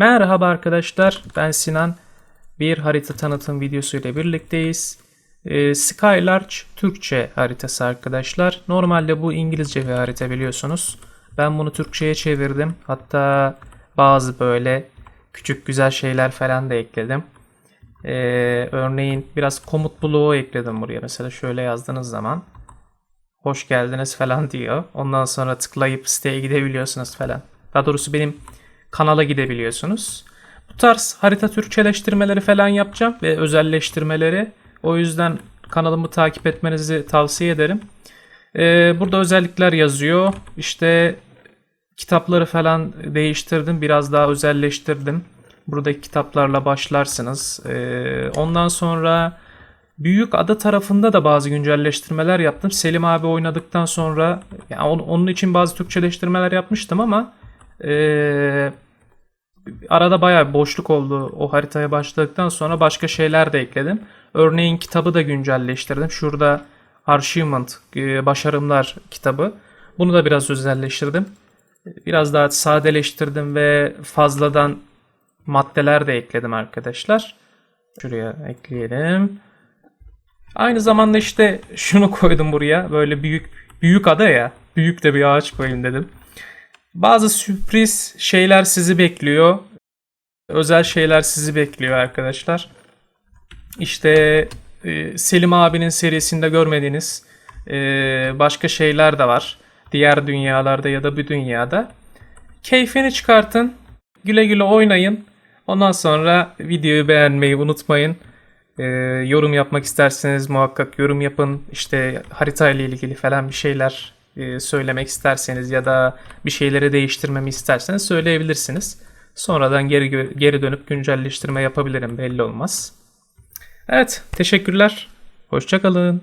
Merhaba arkadaşlar, ben Sinan. Bir harita tanıtım videosu ile birlikteyiz. Ee, Skylarch Türkçe haritası arkadaşlar. Normalde bu İngilizce bir harita biliyorsunuz. Ben bunu Türkçe'ye çevirdim. Hatta bazı böyle küçük güzel şeyler falan da ekledim. Ee, örneğin biraz komut bloğu ekledim buraya. Mesela şöyle yazdığınız zaman hoş geldiniz falan diyor. Ondan sonra tıklayıp siteye gidebiliyorsunuz falan. Daha doğrusu benim kanala gidebiliyorsunuz. Bu tarz harita Türkçeleştirmeleri falan yapacağım ve özelleştirmeleri. O yüzden kanalımı takip etmenizi tavsiye ederim. Ee, burada özellikler yazıyor. İşte kitapları falan değiştirdim. Biraz daha özelleştirdim. Buradaki kitaplarla başlarsınız. Ee, ondan sonra Büyük Ada tarafında da bazı güncelleştirmeler yaptım. Selim abi oynadıktan sonra yani on- onun için bazı Türkçeleştirmeler yapmıştım ama ee, arada bayağı bir boşluk oldu o haritaya başladıktan sonra başka şeyler de ekledim. Örneğin kitabı da güncelleştirdim. Şurada Achievement, e, başarımlar kitabı. Bunu da biraz özelleştirdim. Biraz daha sadeleştirdim ve fazladan maddeler de ekledim arkadaşlar. Şuraya ekleyelim. Aynı zamanda işte şunu koydum buraya. Böyle büyük büyük ada ya. Büyük de bir ağaç koyayım dedim. Bazı sürpriz şeyler sizi bekliyor. Özel şeyler sizi bekliyor arkadaşlar. İşte e, Selim abinin serisinde görmediğiniz e, başka şeyler de var. Diğer dünyalarda ya da bu dünyada. Keyfini çıkartın. Güle güle oynayın. Ondan sonra videoyu beğenmeyi unutmayın. E, yorum yapmak isterseniz muhakkak yorum yapın. İşte harita ile ilgili falan bir şeyler e, söylemek isterseniz ya da bir şeyleri değiştirmemi isterseniz söyleyebilirsiniz. Sonradan geri geri dönüp güncelleştirme yapabilirim belli olmaz. Evet, teşekkürler. Hoşçakalın.